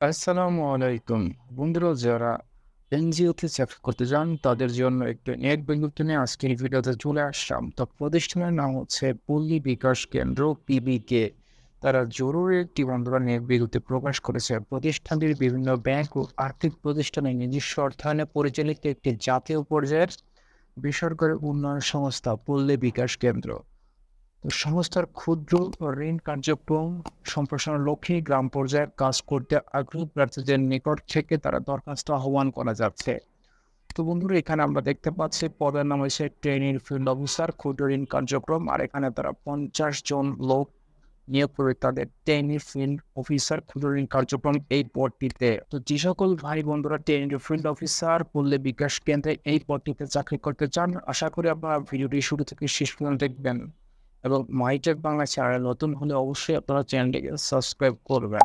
আসসালামু আলাইকুম। বন্ধুরা, যারা এনজিওতে চাকরি করতে যান তাদের জন্য একটি নিয়োগ বিজ্ঞপ্তি নিয়ে আজকের ভিডিওতে চলে আসলাম। তো প্রতিষ্ঠানের নাম হচ্ছে পল্লী বিকাশ কেন্দ্র পিবিকে। তারা জরুরি একটি বন্ধুরা নিয়োগ বিজ্ঞপ্তি প্রকাশ করেছে। প্রতিষ্ঠানটির বিভিন্ন ব্যাংক ও আর্থিক প্রতিষ্ঠানে নিজস্ব অর্থায়নে পরিচালিত একটি জাতীয় পর্যায়ের বেসরকারি উন্নয়ন সংস্থা পল্লী বিকাশ কেন্দ্র। সংস্থার ক্ষুদ্র ঋণ কার্যক্রম সম্প্রসারণ লক্ষ্যে গ্রাম পর্যায়ে কাজ করতে আগ্রহী প্রার্থীদের নিকট থেকে তারা দরখাস্ত আহ্বান করা যাচ্ছে। তো বন্ধুরা, এখানে আমরা দেখতে পাচ্ছি, পদের নাম হচ্ছে ট্রেনিং ফিল্ড অফিসার, ক্ষুদ্র ঋণ কার্যক্রম, আর এখানে তারা পঞ্চাশ জন লোক নিয়োগ করে তাদের ট্রেনিং ফিল্ড অফিসার, ক্ষুদ্র ঋণ কার্যক্রম এই পদটিতে। তো যে সকল ভাই বন্ধুরা ট্রেনিং ফিল্ড অফিসার, পল্লী বিকাশ কেন্দ্রে এই পদটিতে চাকরি করতে চান, আশা করি আপনারা ভিডিওটি শুরু থেকে শেষ পর্যন্ত দেখবেন। এবং মাইটেক বাংলা চ্যানেল নতুন হলে অবশ্যই আপনারা চ্যানেলটিকে সাবস্ক্রাইব করবেন।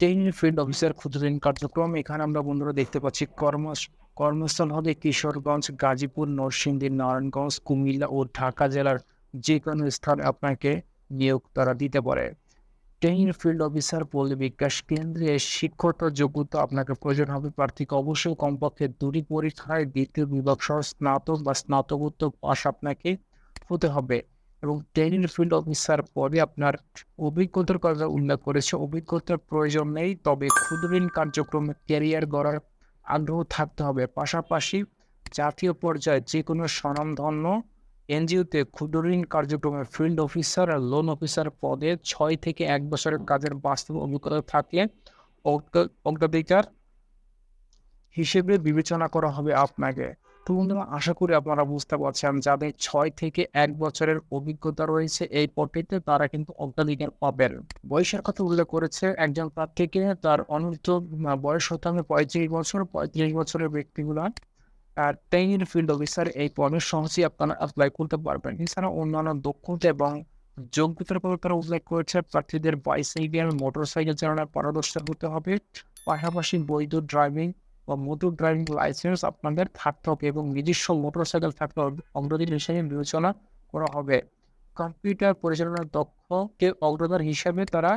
টেন ফিল্ড অফিসার ক্ষুদ্র ঋণ কার্যক্রম, এখানে আমরা বন্ধুরা দেখতে পাচ্ছি কর্ম কর্মস্থল হবে কিশোরগঞ্জ, গাজীপুর, নরসিংদী, নারায়ণগঞ্জ, কুমিল্লা ও ঢাকা জেলার যে কোনো স্থানে আপনাকে নিয়োগ তারা দিতে পারে। টেন ফিল্ড অফিসার পল্লী বিকাশ কেন্দ্রে শিক্ষকতা যোগ্যতা আপনাকে প্রয়োজন হবে। প্রার্থীকে অবশ্যই কমপক্ষে দুটি পরীক্ষায় দ্বিতীয় বিভাগ সহ স্নাতক বা স্নাতকোত্তর পাশ আপনাকে হতে হবে। এবং ট্রেনিং ফিল্ড অফিসার পদে আপনার অভিজ্ঞতার কথা উল্লেখ করেছে। অভিজ্ঞতার প্রয়োজন নেই, তবে ক্ষুদ্র ঋণ কার্যক্রমে ক্যারিয়ার গড়ার আগ্রহ থাকতে হবে। পাশাপাশি জাতীয় পর্যায়ে যে কোনো স্বনামধন্য এনজিওতে ক্ষুদ্র ঋণ কার্যক্রমে ফিল্ড অফিসার আর লোন অফিসার পদে ছয় থেকে এক বছরের কাজের বাস্তব অভিজ্ঞতা থাকলে অগ্রাধিকার হিসেবে বিবেচনা করা হবে আপনাকে। তো বন্ধুরা আশা করি আপনারা বুঝতে পারছেন যাদের ছয় থেকে এক বছরের অভিজ্ঞতা রয়েছে এই পদটিতে তারা কিন্তু অগ্রাধিকার পাবেন। বয়সের কথা উল্লেখ করেছে একজন প্রার্থীকে তার অনূর্ধ্ব বয়স হতে হবে পঁয়ত্রিশ বছর পঁয়ত্রিশ বছরের ব্যক্তিগুলো আর ট্রেনিং ফিল্ড অফিসার এই পদে সহজেই আপনারা অ্যাপ্লাই করতে পারবেন। এছাড়া অন্যান্য দক্ষতা এবং যোগ্যতার পর তারা উল্লেখ করেছে প্রার্থীদের বাইসাইকেল মোটর সাইকেল চালানোর পারদর্শী হতে হবে পাশাপাশি বৈধ ড্রাইভিং বা মোটর ড্রাইভিং লাইসেন্স আপনাদের থাকতে হবে এবং নিজস্ব মোটর সাইকেল থাকতে হবে। অগ্রদীর হিসেবে বিবেচনা করা হবে। কম্পিউটার পরিচালনার দক্ষকে অগ্রদার হিসাবে তারা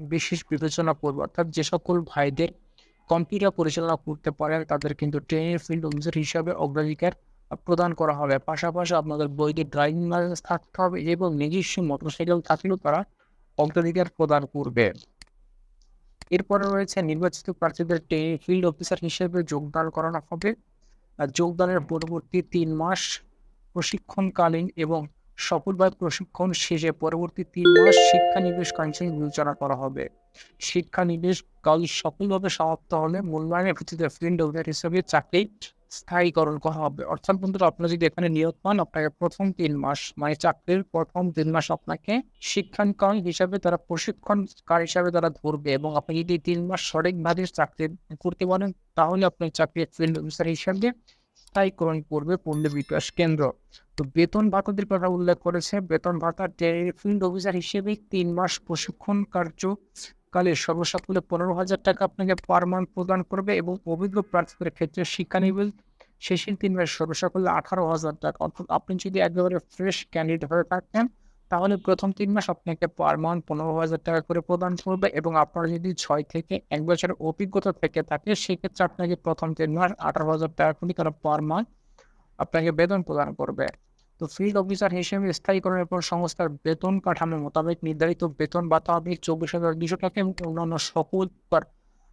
বিশেষ বিবেচনা করবে। অর্থাৎ যে সকল ভাইদের কম্পিউটার পরিচালনা করতে পারেন, তাদের কিন্তু ট্রেনের ফিল্ড অফিসার হিসাবে অগ্রাধিকার প্রদান করা হবে। পাশাপাশি আপনাদের বৈধ ড্রাইভিং লাইসেন্স থাকতে হবে এবং নিজস্ব মোটরসাইকেল থাকলেও তারা অগ্রাধিকার প্রদান করবে। এরপরে রয়েছে নির্বাচিত প্রার্থীদের ফিল্ড অফিসার হিসেবে যোগদান করানো হবে। যোগদানের পরবর্তী তিন মাস প্রশিক্ষণকালীন এবং সফলভাবে প্রশিক্ষণ শেষে পরবর্তী তিন মাস শিক্ষানিবেশ কাউন্সিলিং বিবেচনা করা হবে। শিক্ষানিবেশ কাল সফলভাবে সমাপ্ত হলে মূল্যায়নের ভিত্তিতে ফিল্ড অফিসার হিসেবে চাকরি স্থায়ীকরণ করা হবে। অর্থাৎ বন্ধুরা, আপনারা যদি এখানে নিয়োগ পান, আপনাকে প্রথম তিন মাস মানে চাকরির প্রথম তিন মাস আপনাকে শিক্ষাঙ্কন হিসাবে তারা, প্রশিক্ষণকার হিসাবে তারা ধরবে এবং আপনি যদি তিন মাস সঠিকভাবে চাকরি করতে পারেন, তাহলে আপনার চাকরি ফিল্ড অফিসার হিসাবে স্থায়ীকরণ করবে পল্লী বিকাশ কেন্দ্র। তো বেতন ভাতাদের কথা উল্লেখ করেছে। বেতন ভাতা ফিল্ড অফিসার হিসেবে তিন মাস প্রশিক্ষণ কার্য কালে সর্বসাকুল্যে পনেরো হাজার টাকা আপনাকে পার মান্থ প্রদান করবে এবং অভিজ্ঞ প্রার্থীদের ক্ষেত্রে শিক্ষানিবেশ শেষের তিন মাস সর্বসাকুল্যে আঠারো হাজার টাকা। অর্থাৎ আপনি যদি একেবারে ফ্রেশ ক্যান্ডিডেট হয়ে থাকেন তাহলে প্রথম তিন মাস আপনাকে পার মান্থ পনেরো হাজার টাকা করে প্রদান করবে এবং আপনার যদি ছয় থেকে এক বছরের অভিজ্ঞতা থেকে থাকে সেক্ষেত্রে আপনাকে প্রথম তিন মাস আঠারো হাজার টাকা করে তারা পার মান্থ আপনাকে বেতন প্রদান করবে। তো ফিল্ড অফিসার হিসেবে স্থায়ীকরণের পর সংস্থার বেতন কাঠামো মোতাবেক নির্ধারিত বেতন ভাতা হবে চব্বিশ হাজার দুশো টাকা এবং অন্যান্য সকল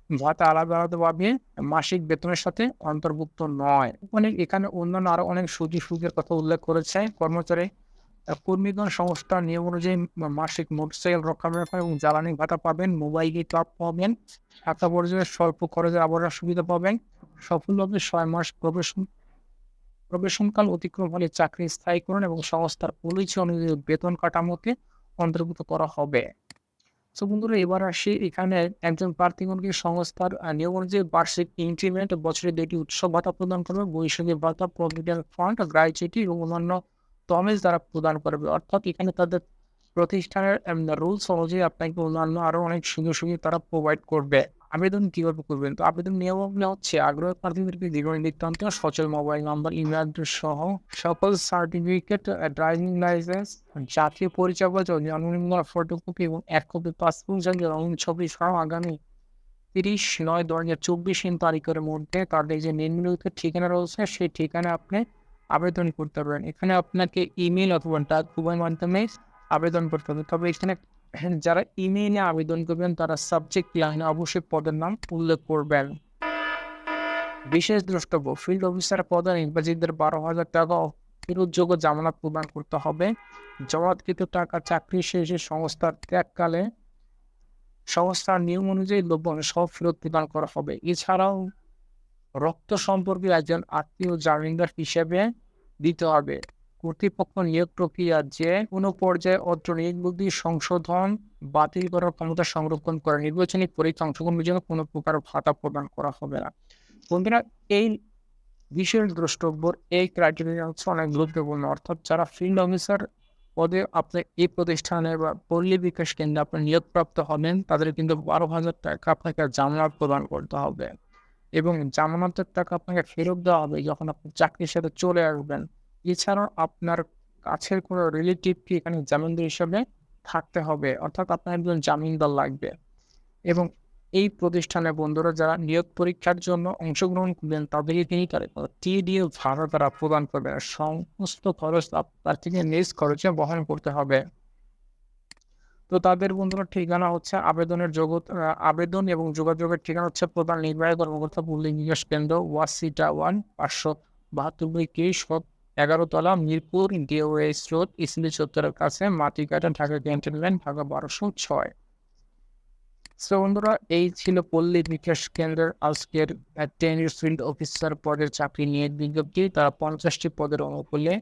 ভাতা আলাদা আলাদাভাবে মাসিক বেতনের সাথে অন্তর্ভুক্ত নয়। মানে এখানে অন্যান্য আরও অনেক সুযোগ সুযোগের কথা উল্লেখ করেছে কর্মচারী। কর্মীগণ সংস্থার নিয়ম অনুযায়ী মাসিক মোটরসাইকেল রক্ষণাবেক্ষণ এবং জ্বালানি ভাতা পাবেন, মোবাইল টপ পাবেন, টাকা পর্যায়ে স্বল্প খরচের আবহাওয়ার সুবিধা পাবেন, সফলভাবে ছয় মাস প্রবেশন প্রবেশনকাল অতিক্রম হলে চাকরি স্থায়ীকরণ এবং সংস্থার পলিসি অনুযায়ী বেতন কাঠামোকে অন্তর্ভুক্ত করা হবে। তো বন্ধুরা, এবার আসি এখানে একজন প্রার্থীগণকে সংস্থার নিয়ম অনুযায়ী বার্ষিক ইনক্রিমেন্ট বছরে দুটি উৎসব ভাতা প্রদান করবে, বৈশাখী ভাতা, প্রভিডেন্ট ফান্ড গ্রাইচুইটি এবং অন্যান্য তমেজ দ্বারা প্রদান করবে। অর্থাৎ এখানে তাদের প্রতিষ্ঠানের রুলস অনুযায়ী আপনাকে অন্যান্য আরও অনেক সুযোগ সুবিধা তারা প্রোভাইড করবে। আবেদন কীভাবে করবেন? তো আবেদন নিয়মাবলী হচ্ছে আগ্রহ প্রার্থীদেরকে জীবন বৃত্তান্ত সচল মোবাইল নাম্বার ইমেল অ্যাড্রেস সহ সকল সার্টিফিকেট ড্রাইভিং লাইসেন্স জাতীয় পরিচয়পত্র জন্মনিবন্ধন ফটোকপি এবং এক কপি পাসপোর্ট সঙ্গে রঙিন ছবি সহ আগামী তিরিশ নয় দু হাজার চব্বিশ তারিখের মধ্যে তাদের যে নিম্নলিখিত ঠিকানা রয়েছে সেই ঠিকানা আপনি আবেদন করতে পারেন। এখানে আপনাকে ইমেল অথবা ডাক মাধ্যমে আবেদন করতে হবে। তবে এখানে যারা ইমেইলে আবেদন করবেন, তারা সাবজেক্ট লাইনে অবশ্যই পদের নাম উল্লেখ করবেন। বিশেষ দ্রষ্টব্য ফিল্ড অফিসার পদে নির্বাচিতদের বারো হাজার টাকা ফেরতযোগ্য জামানত প্রদান করতে হবে। জমাৎকৃত টাকা চাকরি শেষে সংস্থার ত্যাগকালে সংস্থার নিয়ম অনুযায়ী দ্রব্য সব ফেরত প্রদান করা হবে। এছাড়াও রক্ত সম্পর্কে একজন আত্মীয় জামিনদার হিসেবে দিতে হবে। কর্তৃপক্ষ নিয়োগ প্রক্রিয়া যে কোনো পর্যায়ে অত্র নিয়োগবুদ্ধি সংশোধন বাতিল করার ক্ষমতা সংরক্ষণ করে নির্বাচনী পরীক্ষা অংশগ্রহণের জন্য কোনো প্রকার ভাতা প্রদান করা হবে না। বন্ধুরা, এই বিশেষ দ্রষ্টব্য, এই ক্রাইটেরিয়া হচ্ছে অনেক গুরুত্বপূর্ণ। অর্থাৎ যারা ফিল্ড অফিসার পদে আপনি এই প্রতিষ্ঠানে বা পল্লী বিকাশ কেন্দ্রে আপনি নিয়োগপ্রাপ্ত হবেন, তাদের কিন্তু বারো হাজার টাকা আপনাকে জামানত প্রদান করতে হবে। এবং জামানতের টাকা আপনাকে ফেরত দেওয়া হবে যখন আপনি চাকরির সাথে চলে আসবেন। এছাড়াও আপনার কাছের কোনো রিলেটিভকে এখানে জামিনদার হিসাবে থাকতে হবে, অর্থাৎ আপনার একজন জামিনদার লাগবে। এবং এই প্রতিষ্ঠানে বন্ধুরা যারা নিয়োগ পরীক্ষার জন্য অংশগ্রহণ করবেন তাদেরকে তিনি টিডিএ ভাড়া তারা প্রদান করবেন সমস্ত খরচ তার থেকে নিজ খরচে বহন করতে হবে। তো তাদের বন্ধুরা ঠিকানা হচ্ছে আবেদনের জগৎ আবেদন এবং যোগাযোগের ঠিকানা হচ্ছে প্রধান নির্বাহী কর্মকর্তা পল্লী বিকাশ কেন্দ্র, ওয়াসিটা ওয়ান, পাঁচশো বাহাত্তর বাই তেইশ এগারো তলা মিরপুর ডিওএস রোড ইসলি চত্বরের কাছে মাটিকাটা ঢাকা ক্যান্টনমেন্ট, ঢাকা বারোশো ছয়। সো বন্ধুরা, এই ছিল পল্লী বিকাশ কেন্দ্রের আজকের টেনির ফিল্ড অফিসার পদের চাকরি নিয়োগ বিজ্ঞপ্তি। তারা পঞ্চাশটি পদের অনুকূলে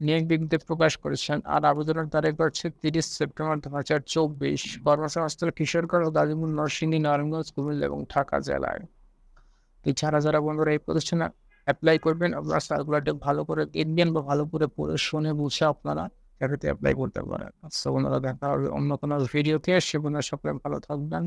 নিয়োগ বিজ্ঞপ্তি প্রকাশ করেছেন আর আবেদনের তারিখ হচ্ছে তিরিশ সেপ্টেম্বর দু হাজার চব্বিশ। কর্মসংস্থান কিশোরগড় গাজীপুর নরসিংদী, নারায়ণগঞ্জ, কুমিল্লা এবং ঢাকা জেলায়। এছাড়া যারা বন্ধুরা এই প্রতিষ্ঠানে অ্যাপ্লাই করবেন। আপনার সার্কুলারটা ভালো করে দেখবেন বা ভালো করে পড়ে শুনে বুঝে আপনারা ক্যাফেতে অ্যাপ্লাই করতে পারেন। আচ্ছা ওনারা দেখা হবে অন্য কোনো ভিডিওতে সে সকলে ভালো থাকবেন।